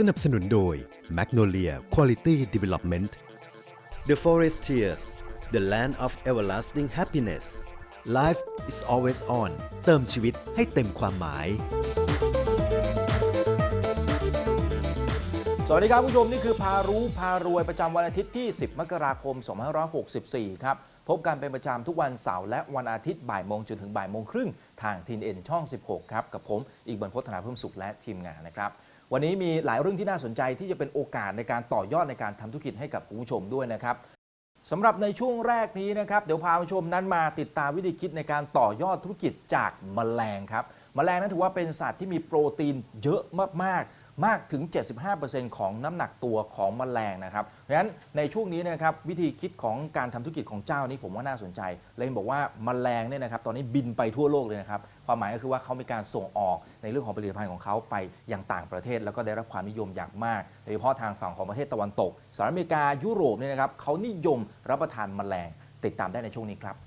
สนับสนุนโดย Magnolia Quality Development The Forestiers The Land of Everlasting Happiness Life is always on เติมชีวิตให้เต็มความหมาย สวัสดีครับผู้ชม นี่คือพารู้พารวยประจำวันอาทิตย์ที่ 10 มกราคม 2564 ครับ พบกันเป็นประจำทุกวันเสาร์และวันอาทิตย์บ่ายโมงจนถึงบ่ายโมงครึ่ง ทางทีนเอ็นช่อง 16 ครับ กับผม อีกบรรพฒนาเพิ่มสุขและทีมงานนะครับ วันนี้มีหลายเรื่องที่น่าสนใจที่จะเป็นโอกาสในการต่อยอดในการทำธุรกิจให้กับคุณผู้ชมด้วยนะครับสำหรับในช่วงแรกนี้นะครับเดี๋ยวพาผู้ชมนั้นมาติดตามวิธีคิดในการต่อยอดธุรกิจจากแมลงครับแมลงนั้นถือว่าเป็นสัตว์ที่มีโปรตีนเยอะมากๆ มากถึง 75%ของน้ำหนักตัวของแมลงนะครับเพราะฉะนั้นในช่วงนี้นะครับวิธีคิดของการทำธุรกิจของเจ้านี้ผมว่าน่าสนใจเลยบอกว่าแมลงเนี่ยนะครับตอนนี้บินไปทั่วโลกเลยนะครับความหมายก็คือว่าเขามีการส่งออกในเรื่องของผลิตภัณฑ์ของเขาไปยังต่างประเทศ แล้วก็ได้รับความนิยมอย่างมากโดยเฉพาะทางฝั่งของประเทศตะวันตกสหรัฐอเมริกายุโรปเนี่ยนะครับเขานิยมรับประทานแมลงติดตามได้ในช่วงนี้ครับ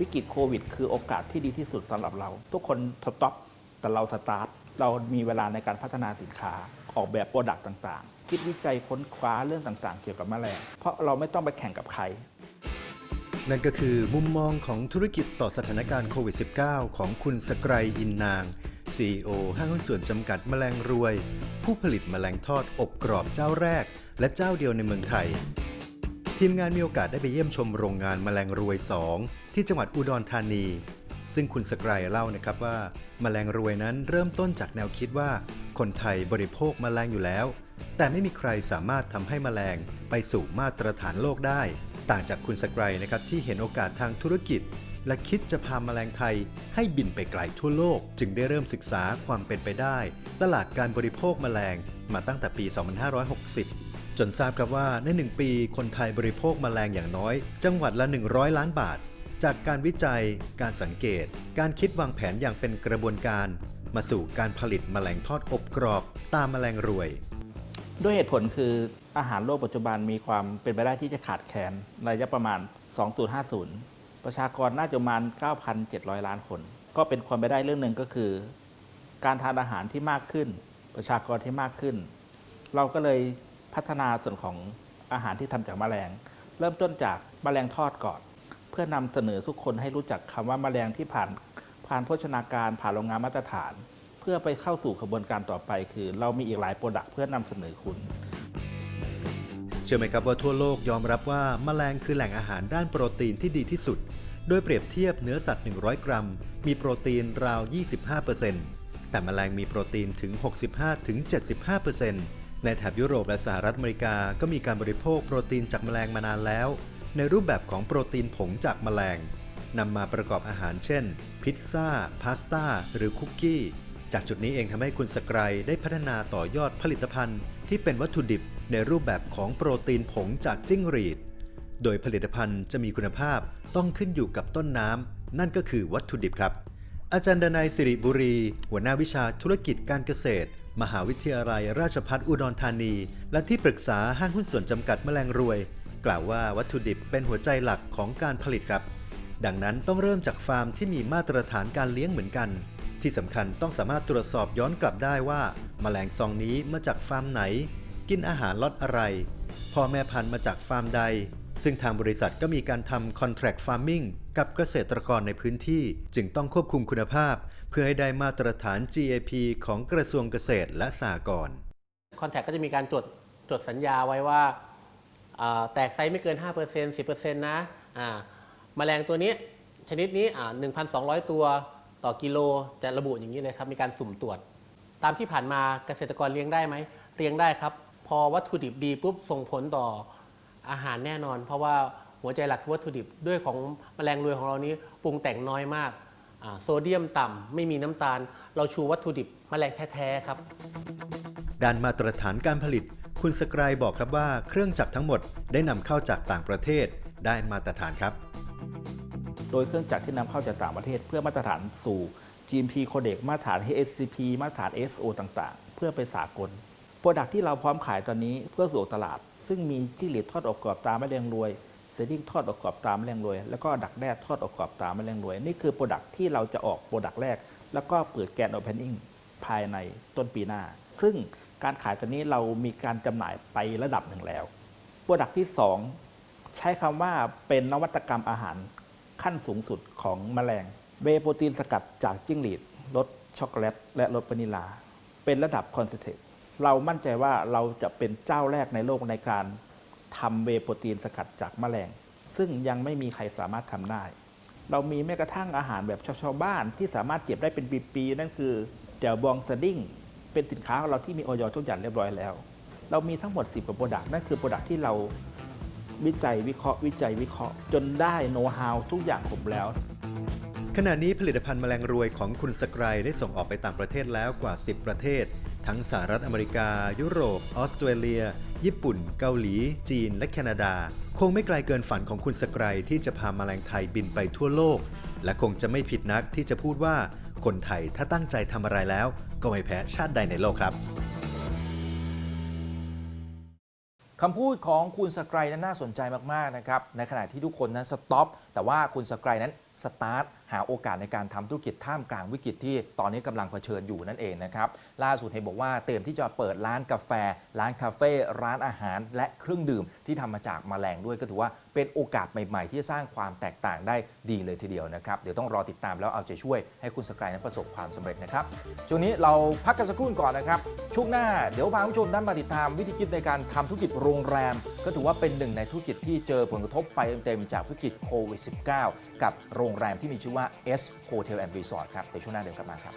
วิกฤตโควิด คือโอกาสที่ดีที่สุดสำหรับเรา ทุกคนสต็อปแต่เราสตาร์ทเรามีเวลาในการพัฒนาสินค้าออกแบบโปรดักต์ต่างๆ คิดวิจัยค้นคว้าเรื่องต่างๆ เกี่ยวกับแมลงเพราะเราไม่ต้องไปแข่งกับใคร นั่นก็คือมุมมองของธุรกิจต่อสถานการณ์โควิด -19 ของคุณสกรอินนาง CEO ห้างหุ้นส่วนจำกัดแมลงรวย ผู้ผลิตแมลงทอดอบกรอบเจ้าแรก และเจ้าเดียวในเมืองไทย ทีมงานมีโอกาสได้ไปเยี่ยมชมโรงงานแมลงรวย 2 ที่จังหวัดอุดรธานี ซึ่งคุณสไกรเล่านะครับว่าแมลงรวยนั้นเริ่มต้นจากแนวคิดว่า คนไทยบริโภคแมลงอยู่แล้ว แต่ไม่มีใครสามารถทำให้แมลงไปสู่มาตรฐานโลกได้ ต่างจากคุณสไกรนะครับที่เห็นโอกาสทางธุรกิจ และคิดจะพาแมลงไทยให้บินไปไกลทั่วโลก จึงได้เริ่มศึกษาความเป็นไปได้ ตลาดการบริโภคแมลงมาตั้งแต่ปี 2560 จนทราบครับว่าใน 1 ปีคนไทยบริโภคแมลงอย่างน้อย จังหวัดละ 100 ล้านบาท จากการวิจัย การสังเกต การคิดวางแผนอย่างเป็นกระบวนการ มาสู่การผลิตแมลงทอดอบกรอบตามแมลงรวย ด้วยเหตุผลคืออาหารโลกปัจจุบันมีความเป็นไปได้ที่จะขาดแคลนในระยะประมาณ 2050 ประชากรน่าจะประมาณ 9,700 ล้านคน ก็เป็นความไปได้เรื่องหนึ่งก็คือ การทานอาหารที่มากขึ้น ประชากรที่มากขึ้น เราก็เลย พัฒนาส่วนของอาหารที่ทำจากแมลง เริ่มต้นจากแมลงทอดก่อน เพื่อนำเสนอทุกคนให้รู้จักคำว่าแมลงที่ผ่านผ่านโภชนาการผ่านโรงงานมาตรฐาน เพื่อไปเข้าสู่กระบวนการต่อไป คือ เรามีอีกหลายโปรดักต์เพื่อนำเสนอคุณเชื่อไหมครับว่าทั่วโลกยอมรับว่าแมลงคือแหล่งอาหารด้านโปรตีนที่ดีที่สุด โดยเปรียบเทียบเนื้อสัตว์ 100 กรัม มีโปรตีนราว 25%แต่แมลงมีโปรตีนถึง 65-75% ในแถบยุโรปและสหรัฐอเมริกาก็มีการบริโภคโปรตีนจากแมลงมานานแล้ว ในรูปแบบของโปรตีนผงจากแมลงนำมาประกอบอาหารเช่น พิซซ่า พาสต้า หรือคุกกี้ จากจุดนี้เองทำให้คุณสไกรได้พัฒนาต่อยอดผลิตภัณฑ์ ที่เป็นวัตถุดิบในรูปแบบของโปรตีนผงจากจิ้งหรีด โดยผลิตภัณฑ์จะมีคุณภาพต้องขึ้นอยู่กับต้นน้ำนั่นก็คือวัตถุดิบครับ อาจารย์ดนัยสิริบุรี หัวหน้าวิชาธุรกิจการเกษตร มหาวิทยาลัยราชภัฏอุดรธานี และที่ปรึกษาห้างหุ้นส่วนจำกัดแมลงรวย กล่าวว่าวัตถุดิบเป็นหัวใจหลักของการผลิตครับ ดังนั้นต้องเริ่มจากฟาร์มที่มีมาตรฐานการเลี้ยงเหมือนกัน ที่สำคัญต้องสามารถตรวจสอบย้อนกลับได้ว่าแมลงซองนี้มาจากฟาร์มไหน กินอาหารล็อตอะไรพ่อแม่พันธุ์มาจากฟาร์มใด ซึ่งทางบริษัทก็มีการทำ contract farming กับเกษตรกรในพื้นที่ จึงต้องควบคุมคุณภาพ เพื่อให้ได้มาตรฐาน GAP ของกระทรวงเกษตรและสหกรณ์คอนแทคก็จะมีการจดจดสัญญาไว้ว่าแตกไซส์ไม่เกิน 5% 10%นะอ่าแมลงตัวนี้ชนิดนี้อ่า1,200 ตัวต่อกิโลจะระบุอย่างนี้เลยครับ มีการสุ่มตรวจ ตามที่ผ่านมาเกษตรกรเลี้ยงได้ไหมเลี้ยงได้ครับ พอวัตถุดิบดีปุ๊บส่งผลต่ออาหารแน่นอน เพราะว่า หัวใจหลักคือวัตถุดิบด้วยของแมลงรวยของเรานี้ปรุงแต่งน้อยมากอ่าโซเดียมต่ำไม่มีน้ำตาล เราชูวัตถุดิบแมลงแท้ๆครับด้านมาตรฐานการผลิต คุณสกรายบอกครับว่าเครื่องจักรทั้งหมดได้นำเข้าจากต่างประเทศได้มาตรฐานครับ โดยเครื่องจักรที่นำเข้าจากต่างประเทศ เพื่อมาตรฐานสู่ GMP Codec มาตรฐาน HACCP มาตรฐาน SO ต่างๆ เพื่อไปสากลโปรดักที่เราพร้อมขายตอนนี้เพื่อสู่ตลาด ซึ่งมีจิ้งหรีดทอดอบกรอบตาแม่แดงรวย ซดิ้งทอดประกอบตามแมลงรวย แล้วก็ดักแด้ทอดประกอบตามแมลงรวย นี่คือโปรดักที่เราจะออกโปรดักแรก แล้วก็เปิดแกนโอเพนนิ่งภายในต้นปีหน้า ซึ่งการขายตัวนี้เรามีการจำหน่ายไประดับหนึ่งแล้วโปรดักที่ 2 ใช้คำว่าเป็นนวัตกรรมอาหารขั้นสูงสุดของแมลงเวโปรตีนสกัดจากจิ้งหรีดรสช็อกโกแลตและรสวานิลา เป็นระดับคอนเซนเทรตเรามั่นใจว่าเราจะเป็นเจ้าแรกในโลกในการ ทำเวโปรตีนสกัดจากแมลง ซึ่งยังไม่มีใครสามารถทำได้ เรามีแม้กระทั่งอาหารแบบชาวบ้านที่สามารถเก็บได้เป็นปีๆนั่นคือแจ่วบองสดิ้งเป็นสินค้าของเราที่มีออยทุกอย่างเรียบร้อยแล้ว เรามีทั้งหมด 10กว่าโปรดักต์นั่นคือโปรดักต์ที่เราวิจัยวิเคราะห์วิจัยวิเคราะห์ จนได้โน้ตฮาวทุกอย่างครบแล้ว ขณะนี้ผลิตภัณฑ์แมลงรวยของคุณสกรายได้ส่งออกไปต่างประเทศแล้วกว่า 10 ประเทศ ทั้งสหรัฐอเมริกา ยุโรป ออสเตรเลีย ญี่ปุ่น เกาหลี จีน และแคนาดา คงไม่ไกลเกินฝันของคุณสกรายที่จะพาแมลงไทยบินไปทั่วโลก และคงจะไม่ผิดนักที่จะพูดว่าคนไทยถ้าตั้งใจทำอะไรแล้ว ก็ไม่แพ้ชาติใดในโลกครับคำพูดของคุณสกรายนั้นน่าสนใจมากๆนะครับในขณะที่ทุกคนนั้นสต็อปแต่ว่าคุณสกรายนั้น สตาร์ทหาโอกาสในการทำธุรกิจท่ามกลางวิกฤตที่ตอนนี้กำลังเผชิญอยู่นั่นเองนะครับล่าสุดเห็นบอกว่าเตรียมที่จะเปิดร้านกาแฟ ร้านคาเฟ่ร้านอาหารและเครื่องดื่มที่ทำมาจากแมลงด้วยก็ถือว่าเป็นโอกาสใหม่ ๆ ที่สร้างความแตกต่างได้ดีเลยทีเดียวนะครับเดี๋ยวต้องรอติดตามแล้วเอาใจช่วยให้คุณสกายนั้นประสบความสำเร็จนะครับช่วงนี้เราพักกันสักครู่ก่อนนะครับช่วงหน้าเดี๋ยวพาผู้ชมด้านมาติดตามวิธีคิดในการทำธุรกิจโรงแรม ก็ถือว่าเป็นหนึ่งในธุรกิจที่เจอผลกระทบไปเต็มๆจากวิกฤตโควิด -19 กับโรงงแรมที่มีชื่อว่า S Hotel and Resort ครับเดี๋ยวช่วงหน้าเดี๋ยวกลับมาครับ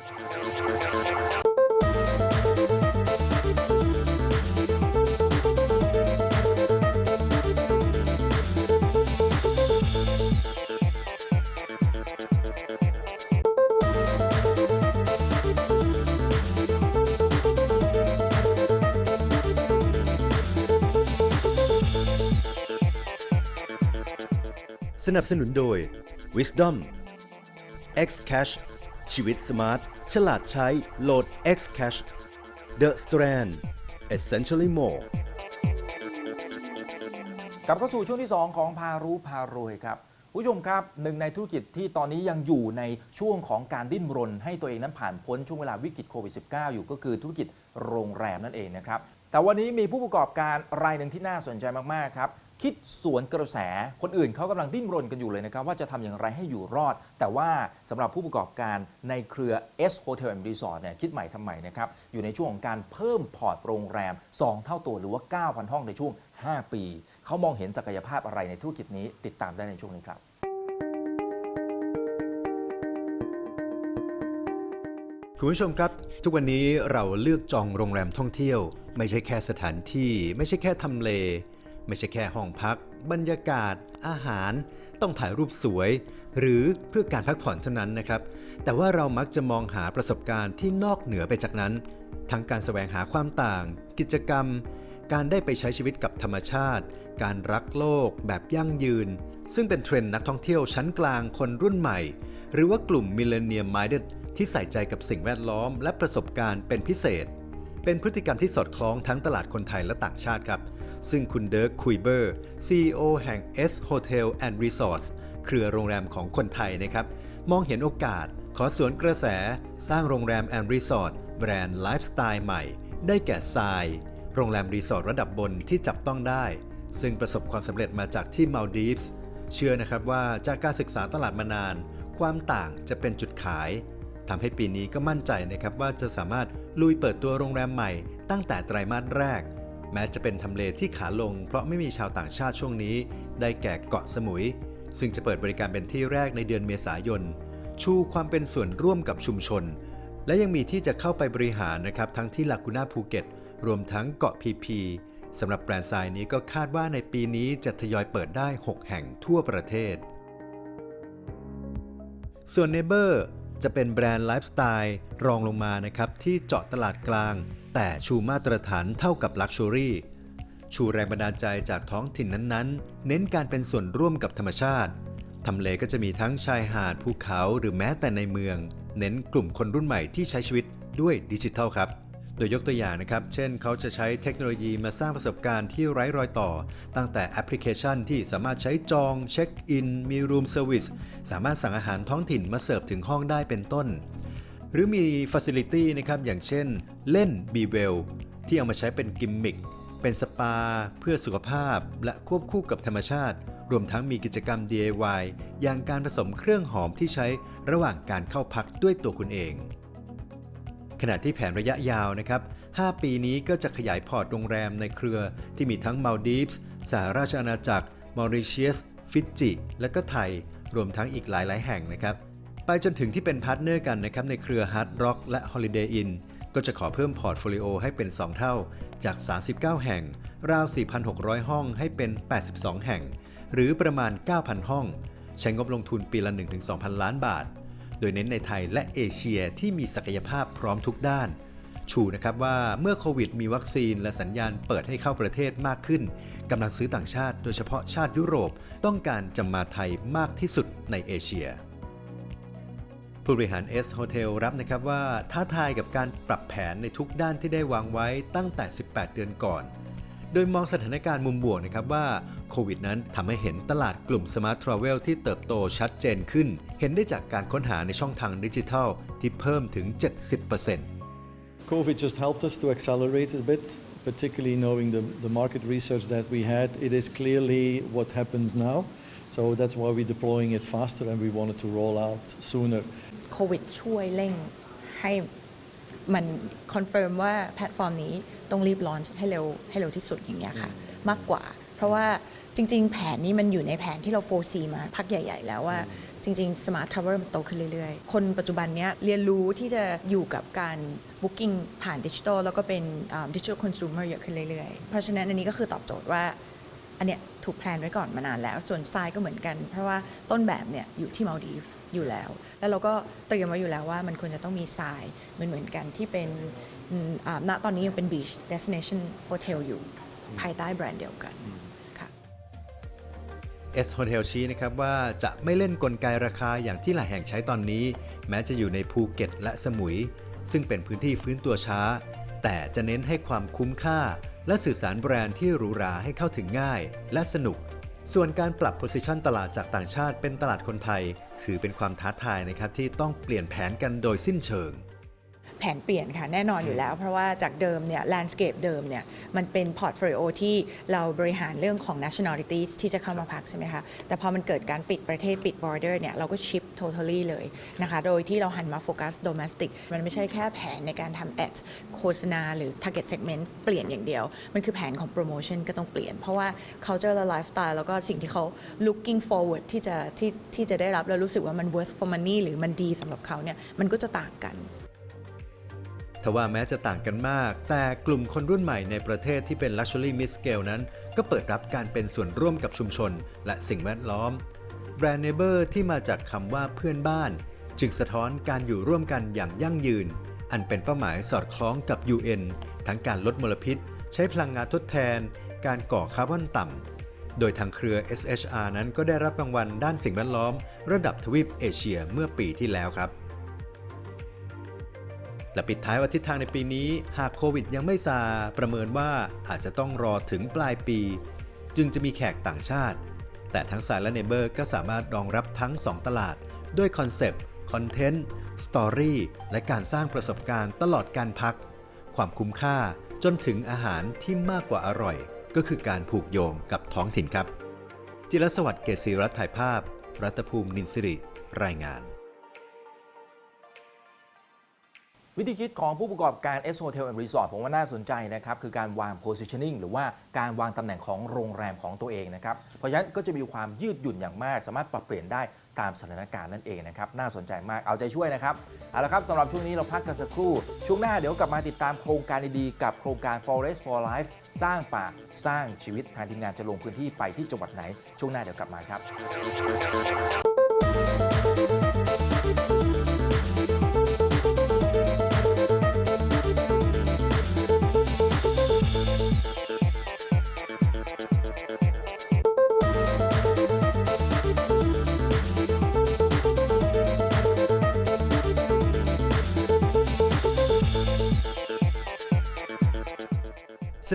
สนับสนุนโดย Wisdom X Cash ชีวิตสมาร์ท ฉลาดใช้ โหลด X Cash The Strand Essentially More กลับเข้าสู่ช่วงที่ 2 ของพารู้พารวยครับผู้ชมครับหนึ่งในธุรกิจที่ตอนนี้ยังอยู่ในช่วงของการดิ้นรน ให้ตัวเองนั้นผ่านพ้นช่วงเวลาวิกฤตโควิด -19 อยู่ก็คือธุรกิจโรงแรมนั่นเองนะครับแต่วันนี้มีผู้ประกอบการรายหนึ่งที่น่าสนใจมาก ๆ ครับ คิดสวนกระแสคนอื่นเขากำลังดิ้นรนกันอยู่เลยนะครับ ว่าจะทำอย่างไรให้อยู่รอด แต่ว่าสำหรับผู้ประกอบการในเครือ S Hotel and Resort เนี่ยคิดใหม่ทำใหม่นะครับ อยู่ในช่วงของการเพิ่มพอร์ตโรงแรม 2 เท่าตัวหรือว่า 9,000 ห้องในช่วง 5 ปี เขามองเห็นศักยภาพอะไรในธุรกิจนี้ติดตามได้ในช่วงนี้ครับคุณผู้ชมครับ ทุกวันนี้เราเลือกจองโรงแรมท่องเที่ยว ไม่ใช่แค่สถานที่ ไม่ใช่แค่ทำเล ไม่ใช่แค่ห้องพัก บรรยากาศ อาหาร ต้องถ่ายรูปสวย หรือเพื่อการพักผ่อนเท่านั้นนะครับ แต่ว่าเรามักจะมองหาประสบการณ์ที่นอกเหนือไปจากนั้น ทั้งการแสวงหาความต่าง กิจกรรม การได้ไปใช้ชีวิตกับธรรมชาติ การรักโลก แบบยั่งยืน ซึ่งเป็นเทรนด์นักท่องเที่ยวชั้นกลางคนรุ่นใหม่ หรือว่ากลุ่ม Millennium Minded ที่ใส่ใจกับสิ่งแวดล้อมและประสบการณ์เป็นพิเศษเป็นพฤติกรรมที่สอดคล้องทั้งตลาดคนไทยและต่างชาติครับ ซึ่งคุณเดิร์กคุยเบอร์ CEO แห่ง S Hotel and Resorts เครือโรงแรมของคนไทยนะครับ มองเห็นโอกาส ขอสวนกระแส สร้างโรงแรมแอนด์รีสอร์ทแบรนด์ไลฟ์สไตล์ใหม่ ได้แก่ทราย โรงแรมรีสอร์ทระดับบนที่จับต้องได้ ซึ่งประสบความสำเร็จมาจากที่มาลดีฟส์เชื่อนะครับว่าจากการศึกษาตลาดมานาน ความต่างจะเป็นจุดขายทำให้ปีนี้ก็มั่นใจนะครับว่าจะสามารถลุยเปิดตัวโรงแรมใหม่ตั้งแต่ไตรมาสแรก แม้จะเป็นทำเลที่ขาลง เพราะไม่มีชาวต่างชาติช่วงนี้ ได้แก่เกาะสมุย ซึ่งจะเปิดบริการเป็นที่แรกในเดือนเมษายน ชูความเป็นส่วนร่วมกับชุมชน และยังมีที่จะเข้าไปบริหารนะครับทั้งที่ลากูน่าภูเก็ตรวมทั้งเกาะพีพีสำหรับแบรนด์ทรายนี้ก็คาดว่าในปีนี้จะทยอยเปิดได้ 6 แห่งทั่วประเทศ ส่วน Neighbor จะเป็นแบรนด์ไลฟ์สไตล์รองลงมานะครับที่เจาะตลาดกลาง แต่ชูมาตรฐานเท่ากับลักชัวรี่ชูแรงบันดาลใจจากท้องถิ่นนั้นๆ เน้นการเป็นส่วนร่วมกับธรรมชาติทำเลก็จะมีทั้งชายหาดภูเขาหรือแม้แต่ในเมือง เน้นกลุ่มคนรุ่นใหม่ที่ใช้ชีวิตด้วยดิจิทัลครับ ดยยกตัวอย่างนะครับ เช่นเขาจะใช้เทคโนโลยีมาสร้างประสบการณ์ที่ไร้รอยต่อ ตั้งแต่แอปพลิเคชันที่สามารถใช้จอง เช็คอิน มีรูมเซอร์วิส สามารถสั่งอาหารท้องถิ่นมาเสิร์ฟถึงห้องได้เป็นต้น หรือมีฟัซิลิตี้นะครับ อย่างเช่น เล่น b ีเวลที่เอามาใช้เป็นกิมมิค เป็นสปา เพื่อสุขภาพ และควบคู่กับธรรมชาติ รวมทั้งมีกิจกรรม DIY อย่างการผสมเครื่องหอมที่ใช้ระหว่างการเข้าพักด้วยตัวคุณเอง ขณะที่แผนระยะยาวนะครับ 5 ปีนี้ก็จะขยายพอร์ตโรงแรมในเครือที่มีทั้งมาลดีฟส์สหราชอาณาจักรมอริเชียส ฟิจิ และก็ไทย รวมทั้งอีกหลาย ๆ แห่งนะครับ ไปจนถึงที่เป็นพาร์ทเนอร์กันนะครับในเครือ Hard Rock และ Holiday Inn ก็จะขอเพิ่มพอร์ตโฟลิโอให้เป็น 2 เท่า จาก 39 แห่ง ราว 4,600 ห้องให้เป็น 82 แห่ง หรือประมาณ 9,000 ห้อง ใช้งบลงทุนปีละ 1-2,000 ล้านบาท โดยเน้นในไทยและเอเชียที่มีศักยภาพพร้อมทุกด้าน ชูนะครับว่าเมื่อโควิดมีวัคซีนและสัญญาณเปิดให้เข้าประเทศมากขึ้นกำลังซื้อต่างชาติโดยเฉพาะชาติยุโรปต้องการจะมาไทยมากที่สุดในเอเชียผู้บริหาร S Hotel รับนะครับว่าท้าทายกับการปรับแผนในทุกด้านที่ได้วางไว้ตั้งแต่ 18 เดือนก่อน โดยมองสถานการณ์มุมบวกนะครับว่าโควิดนั้นทำให้เห็นตลาดกลุ่ม Smart Travel ที่เติบโตชัดเจนขึ้น เห็นได้จากการค้นหาในช่องทางดิจิทัลที่เพิ่มถึง 70% COVID just helped us to accelerate a bit, particularly knowing the, the market research that we had. It is clearly what happens now. So that's why we're deploying it faster and we wanted to roll out sooner. โควิดช่วยเร่งให้ มันคอนเฟิร์มว่าแพลตฟอร์มนี้ต้องรีบลอนให้เร็วให้เร็วที่สุดอย่างเงี้ยค่ะ มากกว่า เพราะว่าจริง ๆ แผนนี้มันอยู่ในแผนที่เราโฟซีมาพักใหญ่ ๆ แล้วว่าจริง ๆ Smart Travel มันโตขึ้นเรื่อย ๆ คนปัจจุบันเนี้ยเรียนรู้ที่จะอยู่กับการ Booking ผ่านดิจิทัลแล้วก็เป็นดิจิทัลคอน sumer เยอะขึ้นเรื่อย ๆ เพราะฉะนั้นอันนี้ก็คือตอบโจทย์ว่า อันเนี้ยถูกแพลนไว้ก่อนมานานแล้ว ส่วนทรายก็เหมือนกัน เพราะว่าต้นแบบเนี่ยอยู่ที่มาลดีฟ อยู่แล้ว แล้วเราก็เตรียมไว้อยู่แล้วว่ามันควรจะต้องมีทรายเหมือนเหมือนกันที่เป็นอืมอ่าณตอนนี้ยังเป็น beach destination hotel อยู่ภายใต้แบรนด์เดียวกันค่ะ S Hotel ชี้นะครับว่าจะไม่เล่นกลไกราคาอย่างที่หลายแห่งใช้ตอนนี้ แม้จะอยู่ในภูเก็ตและสมุย ซึ่งเป็นพื้นที่ฟื้นตัวช้า แต่จะเน้นให้ความคุ้มค่า และสื่อสารแบรนด์ที่หรูหราให้เข้าถึงง่าย และสนุก ส่วนการปรับ position ตลาดจากต่างชาติเป็นตลาดคนไทย ถือเป็นความท้าทายนะครับที่ต้องเปลี่ยนแผนกันโดยสิ้นเชิง แผนเปลี่ยนค่ะแน่นอนอยู่แล้ว เพราะว่าจากเดิมเนี่ยแลนด์สเคปเดิมเนี่ยมันเป็นพอร์ตโฟลิโอที่เราบริหารเรื่องของ nationality ที่จะเข้ามาพักใช่ไหมคะแต่พอมันเกิดการปิดประเทศปิด border เนี่ยเราก็ชิป totally เลยนะคะโดยที่เราหันมาโฟกัส domestic มันไม่ใช่แค่แผนในการทำ ads โฆษณาหรือ target segment เปลี่ยนอย่างเดียว มันคือแผนของ promotion ก็ต้องเปลี่ยน เพราะว่า culture และ lifestyle แล้วก็สิ่งที่เขา looking forward ที่จะที่ที่จะได้รับแล้วรู้สึกว่ามัน worth for money หรือมันดีสำหรับเขาเนี่ยมันก็จะต่างกัน ทว่าแม้จะต่างกันมาก แต่กลุ่มคนรุ่นใหม่ในประเทศที่เป็น Luxury Mid Scale นั้น ก็เปิดรับการเป็นส่วนร่วมกับชุมชน และสิ่งแวดล้อมแบรนด์ Neighbor ที่มาจากคำว่าเพื่อนบ้าน จึงสะท้อนการอยู่ร่วมกันอย่างยั่งยืน อันเป็นเป้าหมายสอดคล้องกับ UN ทั้งการลดมลพิษ ใช้พลังงานทดแทน การก่อคาร์บอนต่ำ โดยทางเครือ SHR นั้นก็ได้รับรางวัลด้านสิ่งแวดล้อม ระดับทวีปเอเชียเมื่อปีที่แล้วครับ และปิดท้ายว่าทิศทางในปีนี้ หากโควิดยังไม่ซาประเมินว่าอาจจะต้องรอถึงปลายปี จึงจะมีแขกต่างชาติ แต่ทั้งสายและเนเบอร์ก็สามารถรองรับทั้ง 2 ตลาด ด้วยคอนเซปต์คอนเทนต์สตอรี่และการสร้างประสบการณ์ตลอดการพัก ความคุ้มค่าจนถึงอาหารที่มากกว่าอร่อย ก็คือการผูกโยงกับท้องถิ่นครับ จิรสวัสดิ์เกษีรัฐถ่ายภาพ รัตภูมินินสิริ รายงาน วิธีคิดของผู้ประกอบการ S Hotel and Resort ผมว่าน่าสนใจนะครับ คือการวาง positioning หรือว่าการวางตำแหน่งของโรงแรมของตัวเองนะครับ เพราะฉะนั้นก็จะมีความยืดหยุ่นอย่างมาก สามารถปรับเปลี่ยนได้ตามสถานการณ์นั่นเองนะครับ น่าสนใจมากเอาใจช่วยนะครับ เอาละครับสำหรับช่วงนี้เราพักกันสักครู่ ช่วงหน้าเดี๋ยวกลับมาติดตามโครงการดีๆกับโครงการ Forest for Life สร้างป่าสร้างชีวิตทางทีมงานจะลงพื้นที่ไปที่จังหวัดไหน ช่วงหน้าเดี๋ยวกลับมาครับ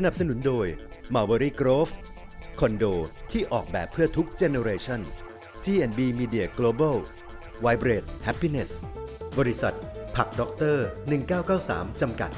นับสนุนโดย Marbury Grove คอนโดที่ออกแบบเพื่อทุกเจเนอเรชัน TNB Media Global Vibrate Happiness บริษัท ผักด็อกเตอร์ 1993 จำกัด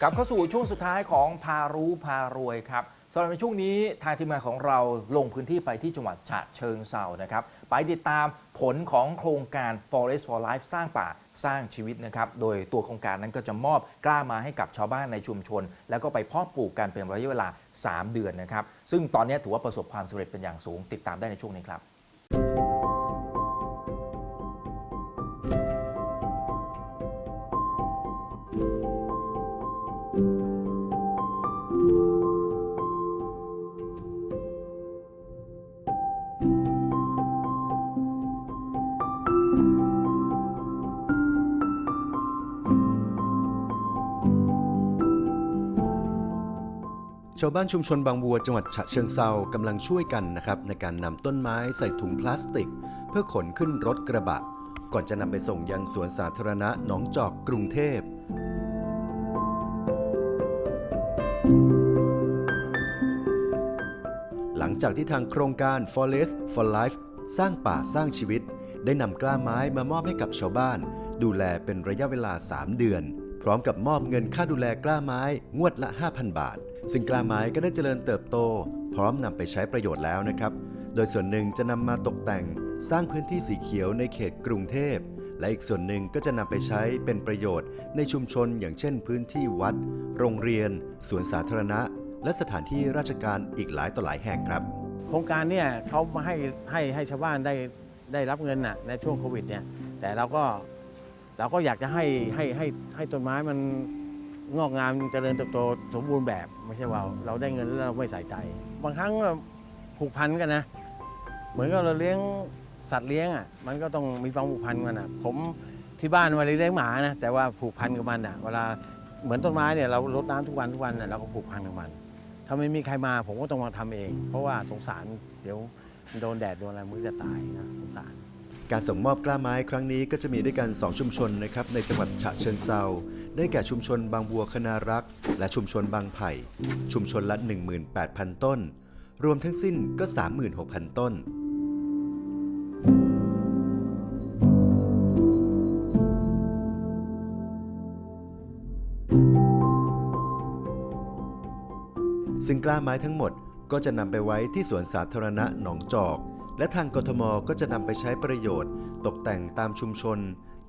กลับเข้าสู่ช่วงสุดท้ายของพารู้พารวยครับำหรับในช่วงนี้ทางทีมงานของเราลงพื้นที่ไปที่จังหวัดฉะเชิงเซานะครับ ไปติดตามผลของโครงการ Forest for Life สร้างป่าสร้างชีวิตนะครับ โดยตัวโครงการนั้นก็จะมอบกล้ามาให้กับชาวบ้านในชุมชน แล้วก็ไปเพาะปลูกกันเป็นระยะเวลา 3 เดือนนะครับ ซึ่งตอนนี้ถือว่าประสบความสำเร็จเป็นอย่างสูง ติดตามได้ในช่วงนี้ครับ ชาวบ้านชุมชนบางวัวจังหวัดฉะเชิงเซากำลังช่วยกันนะครับในการนำต้นไม้ใส่ถุงพลาสติก เพื่อขนขึ้นรถกระบะ ก่อนจะนำไปส่งยังสวนสาธารณะหนองจอกกรุงเทพ หลังจากที่ทางโครงการ Forest for Life สร้างป่าสร้างชีวิต ได้นำกล้าไม้มามอบให้กับชาวบ้าน ดูแลเป็นระยะเวลา 3 เดือน ร้อมกับมอบเงินค่าดูแลกล้าไม้งวดละ 5,000 บาท ซึ่งกล้าไม้ก็ได้เจริญเติบโต พร้อมนำไปใช้ประโยชน์แล้วนะครับ โดยส่วนหนึ่งจะนำมาตกแต่ง สร้างพื้นที่สีเขียวในเขตกรุงเทพ และอีกส่วนหนึ่งก็จะนำไปใช้เป็นประโยชน์ในชุมชน อย่างเช่น พื้นที่วัด โรงเรียน สวนสาธารณะ และสถานที่ราชการอีกหลายต่อหลายแห่งครับ โครงการเนี่ยเขามาให้ให้ให้ชาวบ้านได้ได้รับเงินน่ะในช่วงโควิดเนี่ยแต่เราก็ เราก็อยากจะให้ให้ให้ให้ต้นไม้มันงอกงามเจริญเติบโตสมบูรณ์แบบไม่ใช่ว่า เราได้เงินแล้วเราไม่ใส่ใจ บางครั้งผูกพันกันนะ เหมือนกับเราเลี้ยงสัตว์เลี้ยงอะมันก็ต้องมีความผูกพันกันอะ ผมที่บ้านมาเลี้ยงหมานะแต่ว่าผูกพันกับมันอะ เวลาเหมือนต้นไม้เนี่ยเรารดน้ำทุกวันทุกวันน่ะเราก็ผูกพันกับมัน ถ้าไม่มีใครมาผมก็ต้องมาทำเอง เพราะว่าสงสารเดี๋ยวโดนแดดโดนอะไรมันจะตายนะสงสาร การส่งมอบกล้าไม้ครั้งนี้ก็จะมีด้วยกัน 2 ชุมชนนะครับในจังหวัดฉะเชิงเซาได้แก่ชุมชนบางบัวคณารักษ์ และชุมชนบางไผ่ ชุมชนละ 18,000 ต้น รวมทั้งสิ้นก็ 36,000 ต้นซึ่งกล้าไม้ทั้งหมดก็จะนำไปไว้ที่สวนสาธารณะหนองจอก และทางกทมก็จะนำไปใช้ประโยชน์ ตกแต่งตามชุมชน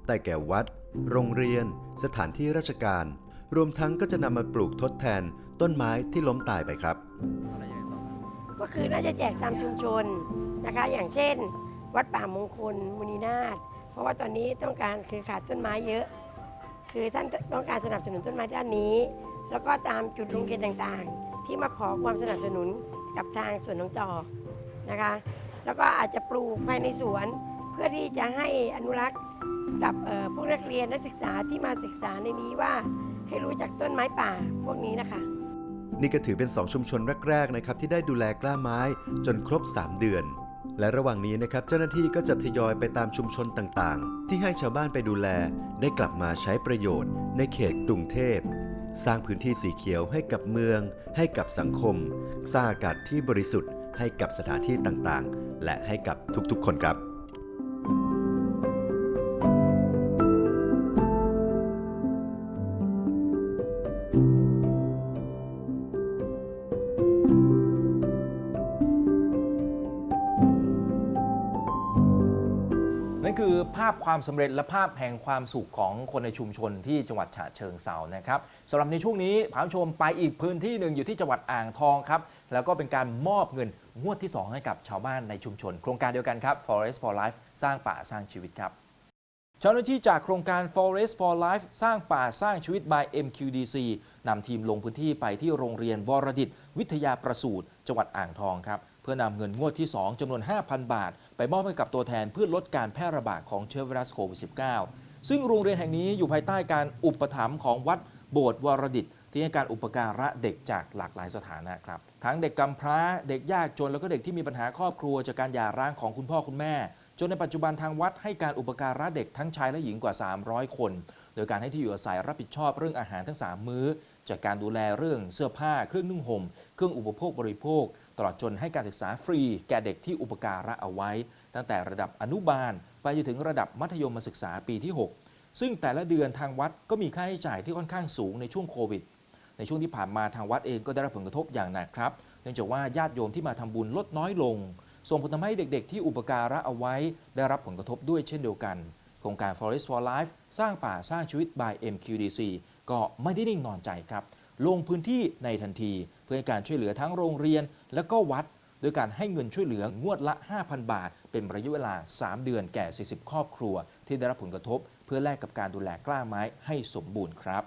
แต่แก่วัด โรงเรียน สถานที่ราชการ รวมทั้งก็จะนำมาปลูกทดแทนต้นไม้ที่ล้มตายไปครับ ก็คือน่าจะแจกตามชุมชนนะคะ อย่างเช่น วัดป่ามงคลมุนีนาถเพราะว่าตอนนี้ต้องการคือขาดต้นไม้เยอะ คือท่านต้องการสนับสนุนต้นไม้ด้านนี้ แล้วก็ตามจุดโรงเรียนต่างๆ ที่มาขอความสนับสนุนกับทางสวนน้องจอนะคะ แล้วก็อาจจะปลูกภายในสวน เพื่อที่จะให้อนุรักษ์กับพวกนักเรียนนักศึกษาที่มาศึกษาในนี้ว่าให้รู้จักต้นไม้ป่าพวกนี้นะคะ นี่ก็ถือเป็น 2 ชุมชนแรกๆนะครับที่ได้ดูแลกล้าไม้จนครบ 3 เดือน และระหว่างนี้นะครับเจ้าหน้าที่ก็จะทยอยไปตามชุมชนต่างๆ ที่ให้ชาวบ้านไปดูแล ได้กลับมาใช้ประโยชน์ ในเขตกรุงเทพสร้างพื้นที่สีเขียวให้กับเมือง ให้กับสังคม สร้างอากาศที่บริสุทธิ์ ให้กับสถานที่ต่างๆ และให้กับทุกๆ คนครับ นั่นคือภาพความสำเร็จและภาพแห่งความสุขของคนในชุมชนที่จังหวัดฉะเชิงเซานะครับสำหรับในช่วงนี้พาคุณผู้ชมไปอีกพื้นที่หนึ่งอยู่ที่จังหวัดอ่างทองครับ แล้วก็เป็นการมอบเงินงวดที่ 2 ให้กับชาวบ้านในชุมชน โครงการเดียวกันครับ Forest for Life สร้างป่าสร้างชีวิตครับเจ้าหน้าที่จากโครงการ Forest for Life สร้างป่าสร้างชีวิต by MQDC นำทีมลงพื้นที่ไปที่โรงเรียนวรดิต วิทยาประสูตรจังหวัดอ่างทองครับ เพื่อนำเงินงวดที่ 2จำนวน 5,000 บาท ไปมอบให้กับตัวแทนเพื่อลดการแพร่ระบาดของเชื้อไวรัสโควิด -19 ซึ่งโรงเรียนแห่งนี้อยู่ภายใต้การอุปถัมภ์ของวัดโบสถ์วรดิต ที่ให้การอุปการะเด็กจากหลากหลายสถานะครับทั้งเด็กกำพร้าเด็กยากจนแล้วก็เด็กที่มีปัญหาครอบครัวจากการหย่าร้างของคุณพ่อคุณแม่ จนในปัจจุบันทางวัดให้การอุปการะเด็กทั้งชายและหญิงกว่า 300 คน โดยการให้ที่อยู่อาศัยรับผิดชอบเรื่องอาหารทั้ง 3 มื้อ จากการดูแลเรื่องเสื้อผ้าเครื่องนุ่งห่มเครื่องอุปโภคบริโภค ตลอดจนให้การศึกษาฟรี แก่เด็กที่อุปการะเอาไว้ ตั้งแต่ระดับอนุบาล ไปจนถึงระดับมัธยมศึกษาปีที่ 6 ซึ่งแต่ละเดือนทางวัดก็มีค่าใช้จ่ายที่ค่อนข้างสูงในช่วงโควิด ในช่วงที่ผ่านมาทางวัดเองก็ได้รับผลกระทบอย่างหนักครับ เนื่องจากว่าญาติโยมที่มาทำบุญลดน้อยลง ส่งผลทำให้เด็กๆ ที่อุปการะเอาไว้ ได้รับผลกระทบด้วยเช่นเดียวกัน โครงการ Forest for Life สร้างป่าสร้างชีวิต by MQDC ก็ไม่ได้นิ่งนอนใจครับ ลงพื้นที่ในทันที เพื่อการช่วยเหลือทั้งโรงเรียน และก็วัดโดยการให้เงินช่วยเหลืองวดละ 5,000 บาท เป็นระยะเวลา 3 เดือนแก่ 40 ครอบครัว ที่ได้รับผลกระทบ เพื่อแลกกับการดูแลกล้าไม้ให้สมบูรณ์ครับ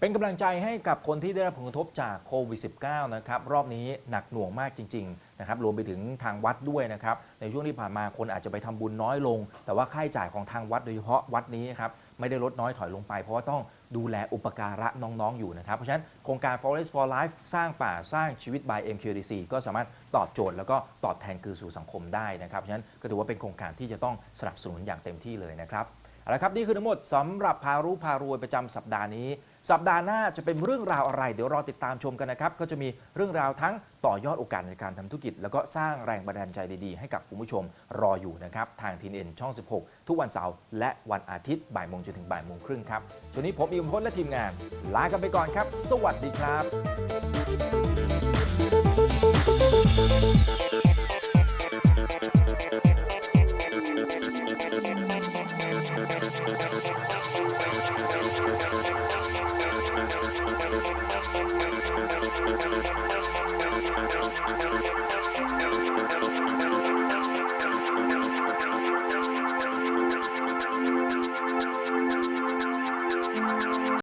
เป็นกำลังใจให้กับคนที่ได้รับผลกระทบจากโควิด -19 นะครับรอบนี้หนักหน่วงมากจริงๆนะครับรวมไปถึงทางวัดด้วยนะครับในช่วงที่ผ่านมาคนอาจจะไปทำบุญน้อยลง แต่ว่าค่าใช้จ่ายของทางวัดโดยเฉพาะวัดนี้นะครับไม่ได้ลดน้อยถอยลงไป เพราะว่าต้องดูแลอุปการะน้องๆอยู่นะครับ เพราะฉะนั้นโครงการ Forest for Life สร้างป่าสร้างชีวิต by MQDC ก็สามารถตอบโจทย์ แล้วก็ตอบแทนคืนสู่สังคมได้นะครับเพราะฉะนั้นก็ถือว่าเป็นโครงการที่จะต้องสนับสนุนอย่างเต็มที่เลยนะครับ เอาละครับนี่คือทั้งหมดสำหรับพารู้พารวยประจำสัปดาห์นี้ สัปดาห์หน้าจะเป็นเรื่องราวอะไร เดี๋ยวรอติดตามชมกันนะครับ ก็จะมีเรื่องราวทั้งต่อยอดโอกาสในการทำธุรกิจ แล้วก็สร้างแรงบันดาลใจดีๆ ให้กับคุณผู้ชมรออยู่นะครับ ทางทีเอ็นช่อง 16 ทุกวันเสาร์และวันอาทิตย์บ่ายโมงจนถึงบ่ายโมงครึ่งครับช่วงนี้ผมอิมพลและทีมงาน ลากันไปก่อนครับ สวัสดีครับ